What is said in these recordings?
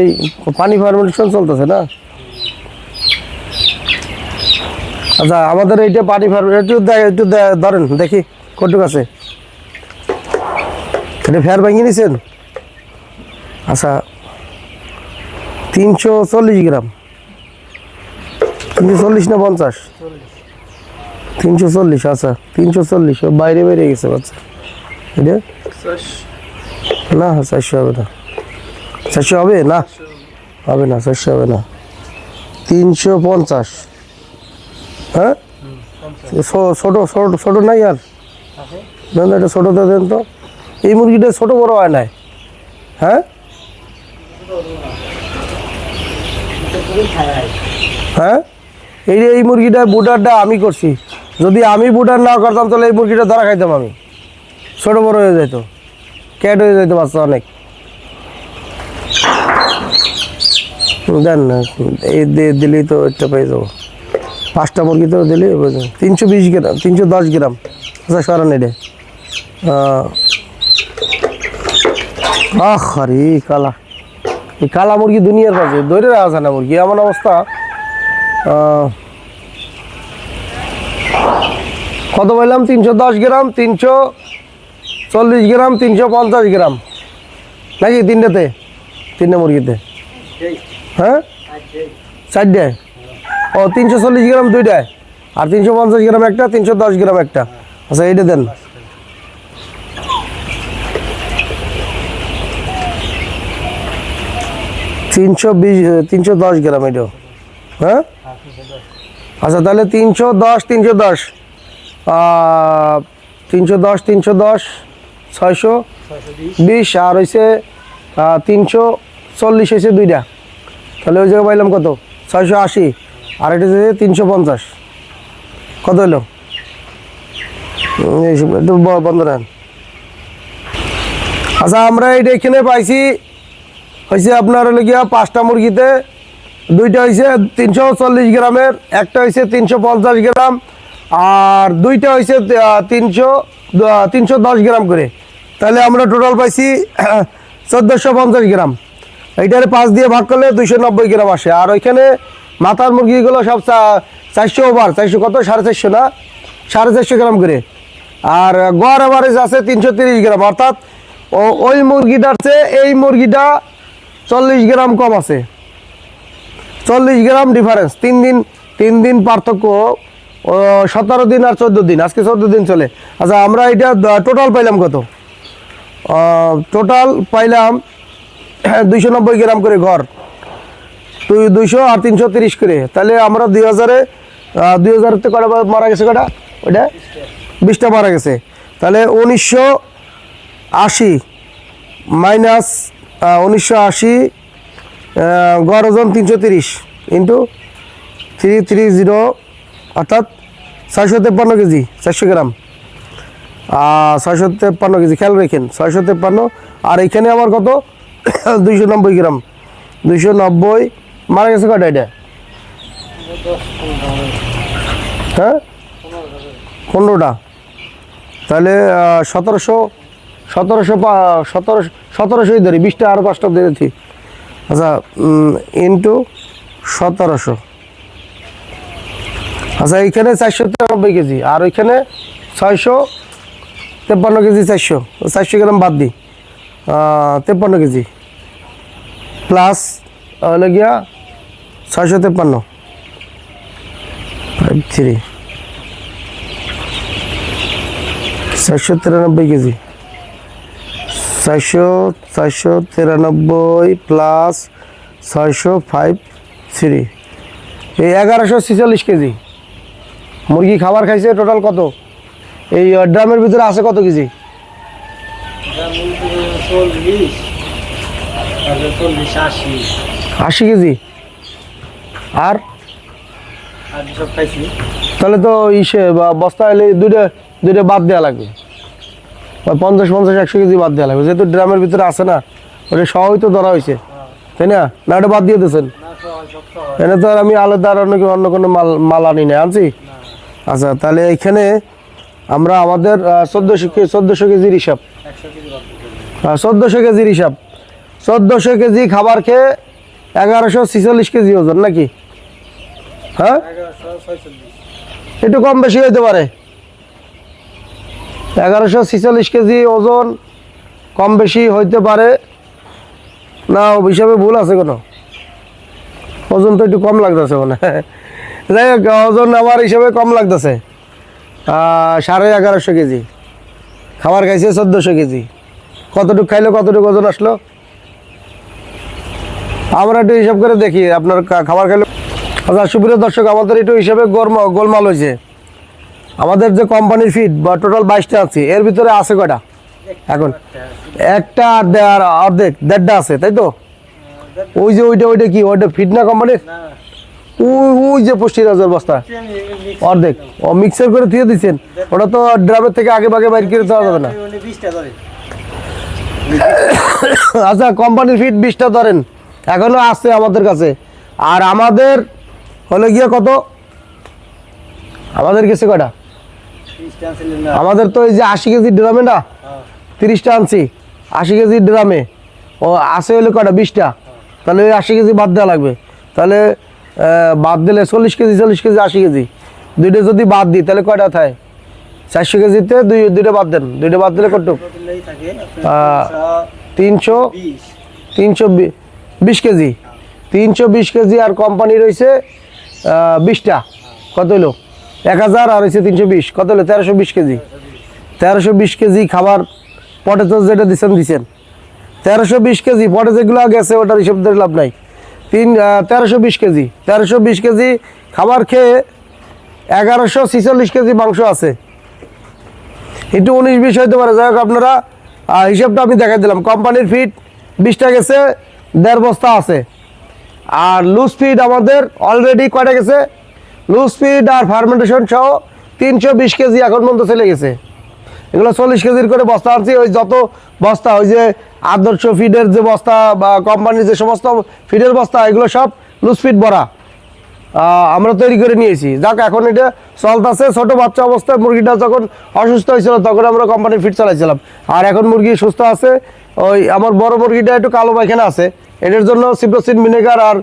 এই পানি ফার্মেন্টেশন চলতেছে না? আচ্ছা আমাদের এইটা পানি ফার্ম একটু একটু ধরেন দেখি কটুক আছে। এটা ফেয়ার ভেঙে নিছেন? আচ্ছা তিনশো চল্লিশ গ্রাম। তিনশো চল্লিশ না পঞ্চাশ? তিনশো চল্লিশ আচ্ছা তিনশো চল্লিশ বাইরে বেরিয়ে গেছে বাচ্চা। এটা? না চারশো হবে না। চারশো হবে না? হবে না চারশো হবে না। তিনশো পঞ্চাশ। হ্যাঁ? ছোটো ছোটো ছোটো নাই আর? দেন তো এটা ছোটোতে দেন তো। এই মুরগিটা ছোটো বড় হয় নাই? হ্যাঁ? হ্যাঁ? এই এই মুরগিটা, বুটারটা আমি করছি। যদি আমি বুটার না করতাম, তাহলে এই মুরগিটা ধরা খাইতাম আমি। ছোটো বড় হয়ে যেত ক্যাট হয়ে যেত বাচ্চা অনেক। দেন না দিলেই তো একটা পেয়ে যাব। পাঁচটা মুরগি তো দিলেই তিনশো বিশ গ্রাম, তিনশো দশ গ্রাম। আচ্ছা সরান এটা। আহ আরে কালা। এই কালা মুরগি দুনিয়ার কাছে রাখা যায় না মুরগি, এমন অবস্থা। কত বললাম তিনশো দশ গ্রাম, তিনশো চল্লিশ গ্রাম, তিনশো পঞ্চাশ গ্রাম। নাকি তিনটেতে? তিনটে মুরগিতে? হ্যাঁ? চারটে? ও তিনশো চল্লিশ গ্রাম দুইটায়? আর তিনশো পঞ্চাশ গ্রাম একটা তিনশো দশ গ্রাম একটা। আচ্ছা এইটা দেন। তিনশো বিশ তিনশো দশ গ্রাম এটা হ্যাঁ? আচ্ছা তাহলে তিনশো দশ তিনশো দশ। তিনশো দশ তিনশো দশ ছয়শো বিশ। আর হয়েছে তিনশো চল্লিশ হয়েছে দুইটা। তাহলে ওই জায়গায় পাইলাম কত? ছয়শো আশি। আর এটা হচ্ছে তিনশো পঞ্চাশ। কত হলো? বন্ধ আচ্ছা আমরা এটা এখানে পাইছি, হয়েছে আপনার হলো গিয়া পাঁচটা মুরগিতে। দুইটা হয়েছে তিনশো চল্লিশ গ্রামের, একটা হয়েছে তিনশো পঞ্চাশ গ্রাম, আর দুইটা হয়েছে তিনশো তিনশো দশ গ্রাম করে। তাহলে আমরা টোটাল পাইছি চোদ্দোশো পঞ্চাশ গ্রাম। এইটারে পাঁচ দিয়ে ভাগ করলে দুইশো নব্বই গ্রাম আসে। আর ওইখানে মাথার মুরগিগুলো সব চারশো ওভার, চারশো কত? সাড়ে চারশো না? সাড়ে চারশো গ্রাম করে। আর গড় অ্যাভারেজ আছে তিনশো তিরিশ গ্রাম। অর্থাৎ ওই মুরগিটার চেয়ে এই মুরগিটা চল্লিশ গ্রাম কম আছে। চল্লিশ গ্রাম ডিফারেন্স তিন দিন তিন দিন পার্থক্য সতেরো দিন আর চোদ্দ দিন। আজকে চোদ্দ দিন চলে। আচ্ছা আমরা এটা টোটাল পাইলাম কত? টোটাল পাইলাম দুইশো নব্বই গ্রাম করে ঘর। দুই দুইশো আর তিনশো তিরিশ করে। তাহলে আমরা দুই হাজারে দুই হাজারতে কটা মারা গেছে কটা? ওইটা? বিশটা মারা গেছে। তাহলে উনিশশো আশি মাইনাস উনিশশো আশি গড় ওজন তিনশো তিরিশ ইন্টু থ্রি থ্রি জিরো, অর্থাৎ ছয়শো তেপ্পান্ন কেজি, চারশো গ্রাম। ছয়শো তেপ্পান্ন কেজি, খেয়াল রেখেন, ছয়শো তেপ্পান্ন। আর এখানে আমার কত? দুইশো নব্বই গ্রাম। দুইশো নব্বই, মারা গেছে কটা এটা? হ্যাঁ? পনেরোটা। তাহলে সতেরোশো সতেরোশো পা সতেরোশো সতেরোশোই ধরি, বিশটা আরও পাঁচটা ধরেছি আচ্ছা ইন্টু সতেরোশো। আচ্ছা এইখানে চারশো তিরানব্বই কেজি, আর ওইখানে ছয়শো তেপ্পান্ন কেজি, চারশো। চারশো গ্রাম বাদ দিই। তেপ্পান্ন কেজি। প্লাস হলো ছয়শো তেপ্পান্ন। ফাইভ থ্রি চারশো তিরানব্বই কেজি। চারশো চারশো তিরানব্বই প্লাস ছয়শো ফাইভ থ্রি এই এগারোশো ছেচল্লিশ কেজি। মুরগি খাবার খাইছে টোটাল কত? এই ড্রামের ভিতরে আছে কত কেজি? চল্লিশ চল্লিশ আশি। আশি কেজি? আর? তাহলে তো ইসে বস্তা এলে দুইটা দুইটা বাদ দেওয়া লাগবে। বা পঞ্চাশ পঞ্চাশ একশো কেজি বাদ দেওয়া লাগবে। যেহেতু ড্রামের ভিতরে আছে না ওটা সহই তো ধরা হয়েছে। তাই না? না ওটা বাদ দিয়ে দিয়েছেন? এনে তো আর আমি আলাদা আর অন্য অন্য কোনো মাল মাল আনি না আনছি? আচ্ছা তাহলে এখানে আমরা আমাদের চোদ্দোশো চোদ্দোশো কেজির হিসাব। চোদ্দোশো কেজির হিসাব। চোদ্দোশো কেজি খাবার খেয়ে এগারোশো ছিচল্লিশ কেজি ওজন নাকি? হ্যাঁ? একটু কম বেশি হইতে পারে। এগারোশো ছিচল্লিশ কেজি ওজন কম বেশি হইতে পারে। না হিসাবে ভুল আছে কোনো? ওজন তো একটু কম লাগতেছে মানে। যাই হোক, ওজন আমার হিসাবে কম লাগতেছে। সাড়ে এগারোশো কেজি। খাবার খাইছে চোদ্দোশো কেজি। কতটুকু খাইলো কতটুকু ওজন আসলো? আমরা একটু হিসাব করে দেখি আপনার খাবার খাইলো। আচ্ছা সুপ্রিয় দর্শক আমাদের একটু হিসাবে গোলমা গোলমাল হয়েছে। আমাদের যে কোম্পানির ফিট বা টোটাল বাইশটা আছে এর ভিতরে আছে কয়টা? এখন একটা আর অর্ধেক দেড়টা আছে তাই তো? ওই যে ওইটা ওইটা কি ওইটা ফিট না কোম্পানির ওই ওই যে পুষ্টিরাজের বস্তা। অর্ধেক। ও মিক্সার করে দিয়ে দিচ্ছেন। ওটা তো ড্রামের থেকে আগে ভাগে বাইর করে দেওয়া যাবে না। আচ্ছা কোম্পানির ফিট বিশটা ধরেন। এখনও আছে আমাদের কাছে। আর আমাদের হলে গিয়ে কত? আমাদের গেছে না আমাদের তো এই যে আশি কেজি ড্রামে না। তিরিশটা আনছি। আশি কেজি ড্রামে। ও, আছে হলে কটা বিশটা। তাহলে ওই আশি কেজি বাদ দেওয়া লাগবে। তাহলে বাদ দিলে চল্লিশ কেজি চল্লিশ কেজি, আশি কেজি। দুইটা যদি বাদ দিই, তাহলে কয়টা থাকে চারশো কেজিতে দুই দুইটা বাদ দেন। দুইটা বাদ দিলে কত? তিনশো তিনশো বিশ কেজি। তিনশো বিশ কেজি আর কোম্পানি রয়েছে বিশটা। কত হলো এক হাজার আর হয়েছে তিনশো বিশ। কত হলো তেরোশো বিশ কেজি। তেরোশো বিশ কেজি খাবার পটেটো যেটা দিচ্ছেন দিচ্ছেন তেরোশো বিশ কেজি পটে যেগুলো গেছে ওটার হিসেব ধরে লাভ নাই। তিন তেরোশো বিশ কেজি। তেরোশো বিশ কেজি খাবার খেয়ে এগারোশো ছিচল্লিশ কেজি মাংস আছে। একটু উনিশ, বিশ হইতে পারে। যাই হোক, আপনারা হিসাবটা আমি দেখাই দিলাম। কোম্পানির ফিট বিশটা গেছে, দেড় বস্তা আছে। আর লুজ ফিড আমাদের অলরেডি কয়টা গেছে? লুজ ফিড আর ফার্মেন্টেশন সহ তিনশো বিশ কেজি এখন পর্যন্ত চলে গেছে। এগুলো চল্লিশ কেজির করে বস্তা আনছি। ওই যত বস্তা, ওই যে আদর্শ ফিডের যে বস্তা বা কোম্পানির যে সমস্ত ফিডের বস্তা, এগুলো সব লুজ ফিড ভরা আমরা তৈরি করে নিয়েছি। যাক, এখন এটা চলতেছে। ছোট বাচ্চা অবস্থায় মুরগিটা যখন অসুস্থ হয়েছিল, তখন আমরা কোম্পানির ফিট চালাইছিলাম। আর এখন মুরগি সুস্থ আছে। ওই আমার বড় মুরগিটা একটু কালো পায়খানা আছে। এটার জন্য সিপ্রোসিন ভিনেগার আর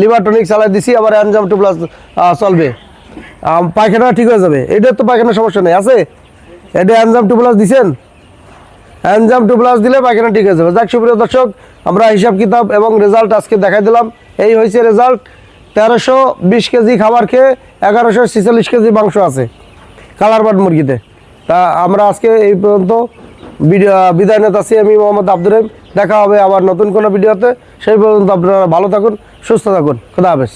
লিভার টনিক চালাই দিছি। আবার অ্যানজাম টু প্লাস চলবে। পায়খানা ঠিক হয়ে যাবে। এটার তো পায়খানার সমস্যা নেই। আছে? এটা অ্যানজাম টু প্লাস দিছেন? অ্যানজাম টু প্লাস দিলে পায়খানা ঠিক হয়ে যাবে। যাক, সুপ্রিয় দর্শক, আমরা হিসাব কিতাব এবং রেজাল্ট আজকে দেখাই দিলাম। এই হয়েছে রেজাল্ট তেরোশো বিশ কেজি খাবার খেয়ে এগারোশো ছিচল্লিশ কেজি মাংস আছে কালারবাট মুরগিতে। তা আমরা আজকে এই পর্যন্ত বিদায় নেতা আছি আমি মোহাম্মদ আব্দুর রহিম। দেখা হবে আবার নতুন কোনো ভিডিওতে। সেই পর্যন্ত আপনারা ভালো থাকুন, সুস্থ থাকুন। খোদা হাফেজ।